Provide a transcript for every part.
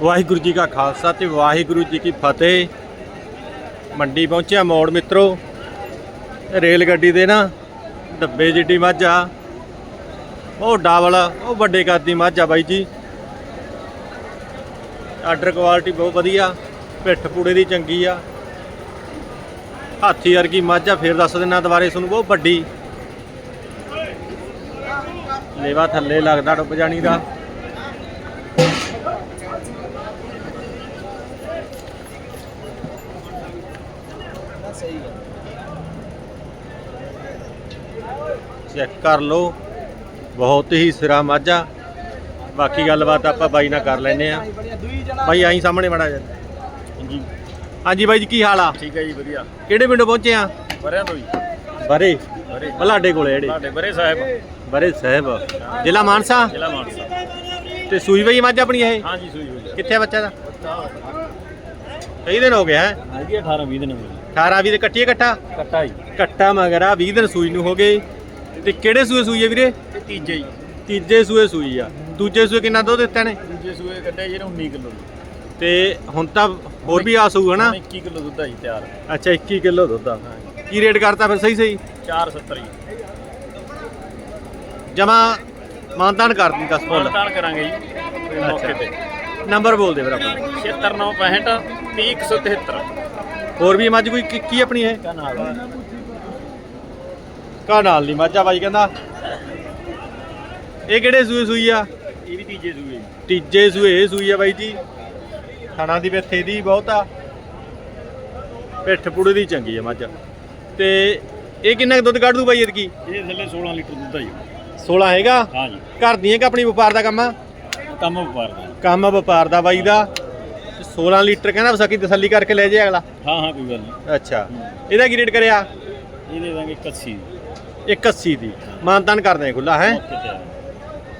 ਵਾਹਿਗੁਰੂ ਜੀ ਕਾ ਖਾਲਸਾ ਤੇ ਵਾਹਿਗੁਰੂ ਜੀ ਕੀ ਫਤਿਹ। ਮੰਡੀ ਪਹੁੰਚਿਆ ਮੋੜ ਮਿੱਤਰੋ। ਰੇਲ ਗੱਡੀ ਦੇ ਨਾ ਡੱਬੇ ਜਿੱਡੀ ਮੱਝ ਆ। ਉਹ ਡਬਲ ਉਹ ਵੱਡੇ ਕੱਦ ਦੀ ਮੱਝ ਆ ਬਾਈ ਜੀ। ਆਰਡਰ ਕੁਆਲਿਟੀ ਬਹੁਤ ਵਧੀਆ, ਪਿੱਠ ਪੂੜੇ ਦੀ ਚੰਗੀ ਆ। ਹਾਥੀ ਵਰਗੀ ਮੱਝ ਆ, ਫੇਰ ਦੱਸ ਦਿਨਾ ਦੁਬਾਰੇ ਤੁਹਾਨੂੰ, ਬਹੁਤ ਵੱਡੀ। ਲੇਵਾ ਥੱਲੇ ਲੱਗਦਾ ਡੁੱਬ ਜਾਣੀ ਦਾ। ਚੈੱਕ ਕਰ ਲਓ। ਬਹੁਤ ਹੀ ਸਿਰਾ ਮਾਝਾ। ਬਾਕੀ ਗੱਲਬਾਤ ਆਪਾਂ ਬਾਈ ਨਾਲ ਕਰ ਲੈਨੇ ਆ ਬਾਈ ਆਈ ਸਾਹਮਣੇ ਮੜਾ ਜਾ ਜੀ ਹਾਂਜੀ ਬਾਈ ਜੀ ਕੀ ਹਾਲ ਆ? ਠੀਕ ਹੈ ਜੀ ਵਧੀਆ। ਕਿਹੜੇ ਪਿੰਡੋਂ ਪਹੁੰਚੇ ਆ? ਬਰਿਆਂ ਤੋਂ ਜੀ। ਬਰੇ। ਬਰੇ। ਬਲਾਡੇ ਕੋਲੇ ਜਿਹੜੇ। ਸਾਡੇ ਬਰੇ ਸਾਹਿਬ। ਬਰੇ ਸਾਹਿਬ। ਜ਼ਿਲ੍ਹਾ ਮਾਨਸਾ? ਜ਼ਿਲ੍ਹਾ ਮਾਨਸਾ। ਤੇ ਸੂਈ ਬਈ ਮੱਝ ਆਪਣੀ ਇਹ? ਹਾਂ ਜੀ ਸੂਈ ਹੋਈ ਕਿੱਥੇ ਬੱਚਾ ਦਾ? ਕਈ ਦਿਨ ਹੋ ਗਏ ਹੈ? ਹੈਗੀ 18 20 ਦਿਨ ਹੋਈ 18 20 ਦੇ ਕੱਟੀਏ ਇਕੱਠਾ ਕੱਟਾ ਜੀ। ਕੱਟਾ ਮਗਰਾ 20 ਦਿਨ ਸੂਈ ਨੂੰ ਹੋ ਗਏ ਤੇ ਕਿਹੜੇ ਸੂਏ ਸੂਈ ਹੈ ਵੀਰੇ? ਤੇ ਤੀਜੇ ਜੀ। ਤੀਜੇ ਸੂਏ ਸੂਈ ਆ। ਦੂਜੇ ਸੂਏ ਕਿੰਨਾ ਦੁੱਧ ਦਿੱਤਾ ਨੇ? ਦੂਜੇ ਸੂਏ ਕੱਢੇ ਜਿਹੜੇ 19 ਕਿਲੋ ਤੇ ਹੁਣ ਤਾਂ ਹੋਰ ਵੀ ਆ ਸੂ ਹਨਾ? 21 ਕਿਲੋ ਦੁੱਧ ਆ ਜੀ ਤਿਆਰ। ਅੱਛਾ 21 ਕਿਲੋ ਦੁੱਧ ਆ। ਕੀ ਰੇਟ ਕਰਤਾ ਫਿਰ ਸਹੀ ਸਹੀ? 470 ਜੀ। ਜਮਾ ਮਾਨਤਾਨ ਕਰ ਦੀ 10 ਬੋਲ ਮਾਨਤਾਨ ਕਰਾਂਗੇ ਜੀ ਮੌਕੇ ਤੇ। ਨੰਬਰ ਬੋਲ ਦੇ ਫਿਰ ਆਪਾਂ। 76965 30173 ਹੋਰ ਵੀ ਮੱਝ ਕੋਈ ਕੀ- ਕੀ ਆਪਣੀ ਇਹ? ਕਾ ਨਾਲ ਦੀ ਮੱਝ ਬਾਈ ਕਹਿੰਦਾ। ਇਹ ਕਿਹੜੇ ਸੂਏ ਸੂਈ ਆ? ਇਹ ਵੀ ਤੀਜੇ ਸੂਏ ਤੀਜੇ ਸੂਏ ਇਹ ਸੂਈ ਆ ਬਾਈ ਜੀ। ਥਾਣਾ ਦੀ ਵਿੱਥੇ ਦੀ ਬਹੁਤ ਆ। ਪਿੱਠ ਪੁੜੇ ਦੀ ਚੰਗੀ ਆ ਮੱਝ। ਤੇ ਇਹ ਕਿੰਨਾ ਕੁ ਦੁੱਧ ਕੱਢ ਦੂ ਬਾਈ ਇਹਦੀ ਇਹ ਥੱਲੇ 16 ਲੀਟਰ ਦੁੱਧ ਆ ਜੀ। 16 ਹੈਗਾ? ਹਾਂ ਜੀ। ਘਰ ਦੀਆਂ ਕਿ ਆਪਣੀ ਵਪਾਰ ਦਾ ਕੰਮ ਆ? ਕੰਮ ਵਪਾਰ ਦਾ। ਕੰਮ ਆ ਵਪਾਰ ਦਾ ਬਾਈ ਦਾ। 16 ਲੀਟਰ ਕਹਿੰਦਾ ਵਸਾਕੀ ਤਸੱਲੀ ਕਰਕੇ ਲੈ ਜੇ ਅਗਲਾ। ਹਾਂ ਹਾਂ ਕੋਈ ਗੱਲ ਨਹੀਂ। ਅੱਛਾ। ਇਹਦਾ ਕੀ ਰੇਟ ਕਰਿਆ? ਇਹ ਦੇ ਦਾਂਗੇ 81 180 ਦੀ। ਮਾਨਤਾਨ ਕਰਦੇ ਖੁੱਲਾ ਹੈ? ਆ।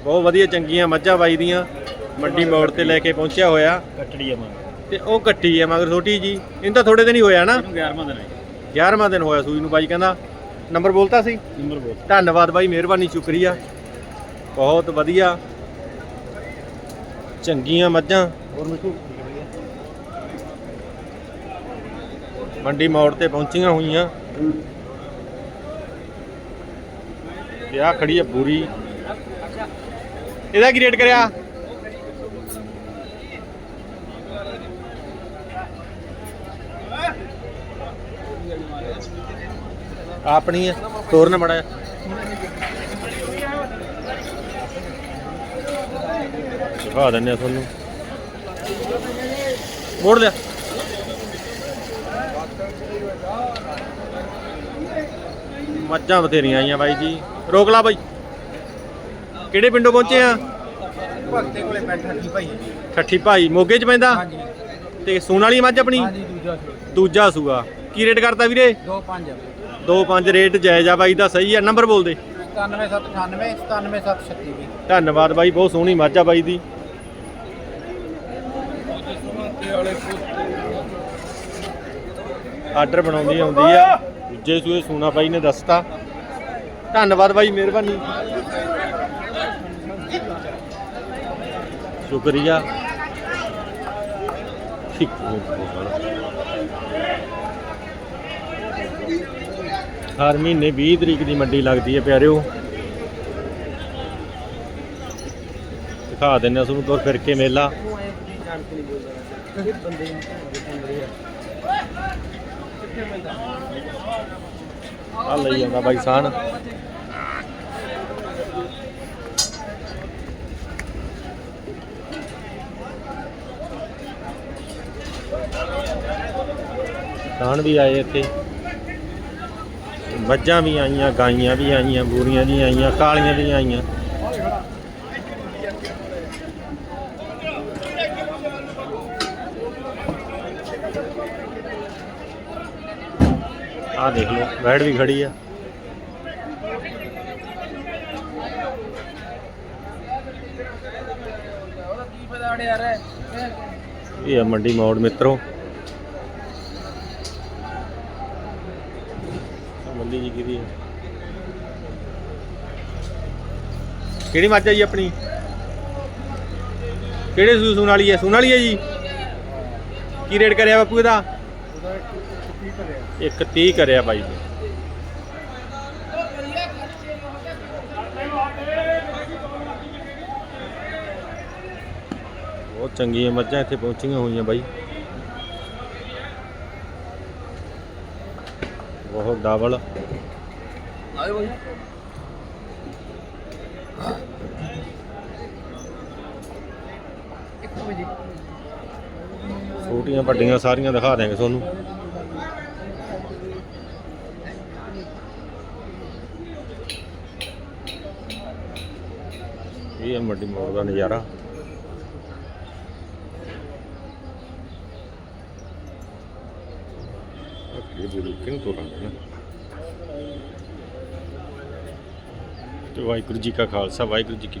ਬਹੁਤ ਵਧੀਆ ਚੰਗੀਆਂ ਮੱਝਾਂ ਬਾਈ ਦੀਆਂ। ਮੰਡੀ ਮੋੜ ਤੇ ਲੈ ਕੇ ਪਹੁੰਚਿਆ ਹੋਇਆ। ਕੱਟੜੀ ਆ ਮੰਗ ਤੇ ਉਹ ਕੱਟੀ ਹੈ ਮਗਰ ਛੋਟੀ ਜੀ। ਇਹਨੂੰ ਤਾਂ ਥੋੜੇ ਦਿਨ ਹੀ ਹੋਇਆ ਨਾ। ਇਹਨੂੰ 11ਵਾਂ ਦਿਨ ਹੈ 11ਵਾਂ ਦਿਨ ਹੋਇਆ ਸੂਈ ਨੂੰ ਬਾਈ ਕਹਿੰਦਾ। ਨੰਬਰ ਬੋਲਤਾ ਸੀ? ਨੰਬਰ ਬੋਲ ਧੰਨਵਾਦ ਬਾਈ ਮਿਹਰਬਾਨੀ ਸ਼ੁਕਰੀਆ। ਬਹੁਤ ਵਧੀਆ। ਚੰਗੀਆਂ ਮੱਝਾਂ। ਹੋਰ ਮਿੱਠੂ? ਮੰਡੀ ਮੋੜ ਤੇ ਪਹੁੰਚੀਆਂ ਹੋਈਆਂ। ਤੇ ਆਹ ਖੜੀ ਹੈ ਬੂਰੀ। ਇਹਦਾ ਕੀ ਰੇਟ ਕਰਿਆ? ਆਪਣੀ ਹੈ ਤੋਰਨ ਮੜਾ। ਦਿਖਾ ਦਿੰਨੇ ਆ ਤੁਹਾਨੂੰ। ਮੋੜ ਲਿਆ। ਮੱਝਾਂ ਬਥੇਰੀਆਂ ਆਈਆਂ ਬਾਈ ਜੀ। ਰੋਕ ਲਾ ਬਾਈ। ਕਿਹੜੇ ਪਿੰਡੋਂ ਪਹੁੰਚੇ ਆ? ਭਗਤੇ ਕੋਲੇ ਬੈਠਾ ਸੀ ਭਾਈ ਠੱਠੀ ਭਾਈ ਮੋਗੇ ਚ ਪੈਂਦਾ? ਹਾਂਜੀ। ਤੇ ਸੂਣ ਵਾਲੀ ਮੱਝ ਆਪਣੀ? ਹਾਂਜੀ ਦੂਜਾ ਦੂਜਾ ਸੂਆ। ਕੀ ਰੇਟ ਕਰਤਾ ਵੀਰੇ? 25 ਦੋ ਪੰਜ ਰੇਟ ਜਾਇਜ਼ ਆ ਬਾਈ ਦਾ ਸਹੀ ਆ। ਨੰਬਰ ਬੋਲ ਦੇ। 9798 97736 ਵੀ ਧੰਨਵਾਦ ਬਾਈ ਬਹੁਤ ਸੋਹਣੀ ਮੱਝ ਆ ਬਾਈ ਦੀ। ਆਰਡਰ ਬਣਾਉਂਦੀ ਆਉਂਦੀ ਆ। ਦੂਜੇ ਸੂਏ ਸੂਣਾ ਬਾਈ ਨੇ ਦੱਸਤਾ। ਧੰਨਵਾਦ ਬਾਈ, ਮਿਹਰਬਾਨੀ। ਸ਼ੁਕਰੀਆ। ਠੀਕ। ਹਰ ਮਹੀਨੇ 20 ਤਰੀਕ ਦੀ ਮੰਡੀ ਲੱਗਦੀ ਹੈ ਪਿਆਰਿਓ। ਦਿਖਾ ਦਿੰਨੇ ਆ ਤੁਹਾਨੂੰ ਤੁਰ ਫਿਰ ਕੇ ਮੇਲਾ। ਆ ਲਈ ਜਾਂਦਾ ਬਾਈ ਸਾਨ ਸਾਨ ਵੀ ਆਏ ਇੱਥੇ। ਮੱਝਾਂ ਵੀ ਆਈਆਂ, ਗਾਈਆਂ ਵੀ ਆਈਆਂ, ਬੂਰੀਆਂ ਵੀ ਆਈਆਂ, ਕਾਲੀਆਂ ਵੀ ਆਈਆਂ। ਆਹ ਦੇਖ ਲਓ ਬੈੜ ਵੀ ਖੜੀ ਆ। ਇਹ ਆ ਮੰਡੀ ਮੋੜ, ਮਿੱਤਰੋ। ਮੰਡੀ ਜੀ ਕਿਹਦੀ ਹੈ ਕਿਹੜੀ ਮੱਝ ਆ ਜੀ ਆਪਣੀ? ਕਿਹੜੇ ਸੂ ਸੂਣ ਵਾਲੀ ਹੈ ਸੂਣ ਵਾਲੀ ਹੈ ਜੀ? ਕੀ ਰੇਟ ਕਰਿਆ ਬਾਪੂ ਇਹਦਾ? ਇੱਕ 30 ਕਰਿਆ ਬਾਈ ਨੇ। ਬਹੁਤ ਚੰਗੀਆਂ ਮੱਝਾਂ ਇੱਥੇ ਪਹੁੰਚੀਆਂ ਹੋਈਆਂ ਬਾਈ। ਬਹੁਤ ਡਬਲ। ਆਏ ਬਾਈ। ਇੱਕ ਵਜੇ ਛੋਟੀਆਂ ਵੱਡੀਆਂ ਸਾਰੀਆਂ ਦਿਖਾ ਦਿਆਂਗੇ ਤੁਹਾਨੂੰ। ਇਹ ਹੈ ਮੱਡੀ ਮੋੜ ਦਾ ਨਜ਼ਾਰਾ। ਇਹ ਵੀ ਕਿਉਂ ਤੋਰਾਂਗੇ ਨਾ? ਤੇ ਵਾਹਿਗੁਰੂ ਜੀ ਕਾ ਖਾਲਸਾ, ਵਾਹਿਗੁਰੂ ਜੀ ਕੀ